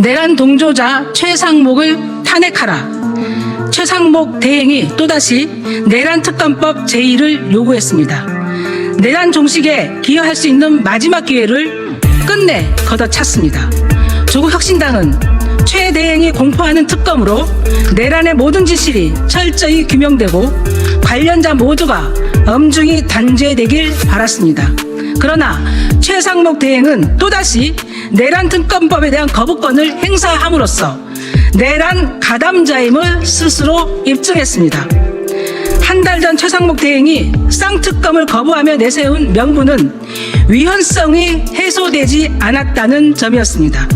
내란 동조자 최상목을 탄핵하라. 최상목 대행이 또다시 내란 특검법 제1을 요구했습니다. 내란 종식에 기여할 수 있는 마지막 기회를 끝내 걷어찼습니다. 조국 혁신당은 최 대행이 공포하는 특검으로 내란의 모든 지실이 철저히 규명되고 관련자 모두가 엄중히 단죄되길 바랐습니다. 그러나 최상목 대행은 또다시 내란 특검법에 대한 거부권을 행사함으로써 내란 가담자임을 스스로 입증했습니다. 한 달 전 최상목 대행이 쌍특검을 거부하며 내세운 명분은 위헌성이 해소되지 않았다는 점이었습니다.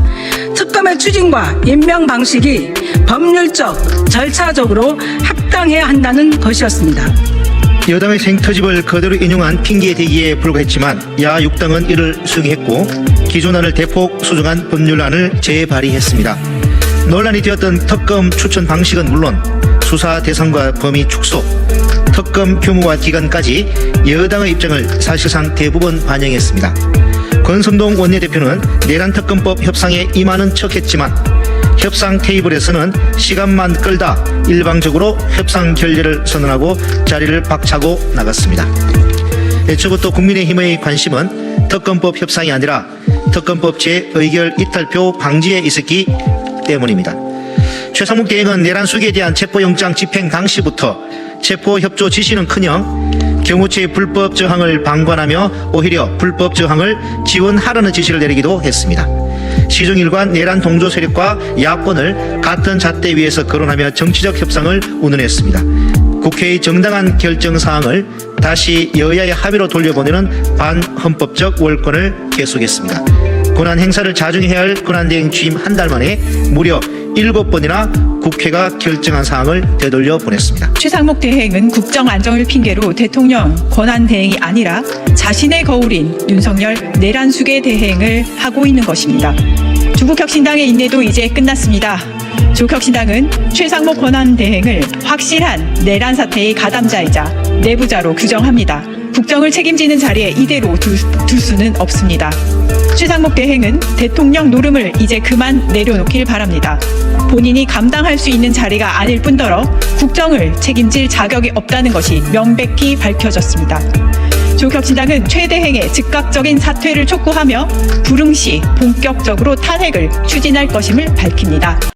특검의 추진과 임명 방식이 법률적, 절차적으로 합당해야 한다는 것이었습니다. 여당의 생터집을 그대로 인용한 핑계 대기에 불과했지만 야 6당은 이를 수용했고 기존안을 대폭 수정한 법률안을 재발의했습니다. 논란이 되었던 특검 추천 방식은 물론 수사 대상과 범위 축소, 특검 규모와 기간까지 여당의 입장을 사실상 대부분 반영했습니다. 권선동 원내대표는 내란 특검법 협상에 임하는 척했지만 협상 테이블에서는 시간만 끌다 일방적으로 협상 결렬을 선언하고 자리를 박차고 나갔습니다. 애초부터 국민의힘의 관심은 특검법 협상이 아니라 특검법 재의결 이탈표 방지에 있었기 때문입니다. 최상목 대행은 내란 수기에 대한 체포영장 집행 당시부터 체포협조 지시는커녕 경호처의 불법 저항을 방관하며 오히려 불법 저항을 지원하라는 지시를 내리기도 했습니다. 시종일관 내란 동조 세력과 야권을 같은 잣대 위에서 거론하며 정치적 협상을 운운했습니다. 국회의 정당한 결정 사항을 다시 여야의 합의로 돌려보내는 반헌법적 월권을 계속했습니다. 권한 행사를 자중해야 할 권한대행 취임 한 달 만에 무려 일곱 번이나 국회가 결정한 사항을 되돌려 보냈습니다. 최상목 대행은 국정 안정을 핑계로 대통령 권한 대행이 아니라 자신의 거울인 윤석열 내란 수계 대행을 하고 있는 것입니다. 중국혁신당의 인내도 이제 끝났습니다. 조국혁신당은 최상목 권한 대행을 확실한 내란 사태의 가담자이자 내부자로 규정합니다. 국정을 책임지는 자리에 이대로 둘, 둘 수는 없습니다. 최상목 대행은 대통령 노름을 이제 그만 내려놓길 바랍니다. 본인이 감당할 수 있는 자리가 아닐 뿐더러 국정을 책임질 자격이 없다는 것이 명백히 밝혀졌습니다. 조국혁신당은 최 대행의 즉각적인 사퇴를 촉구하며 불응시 본격적으로 탄핵을 추진할 것임을 밝힙니다.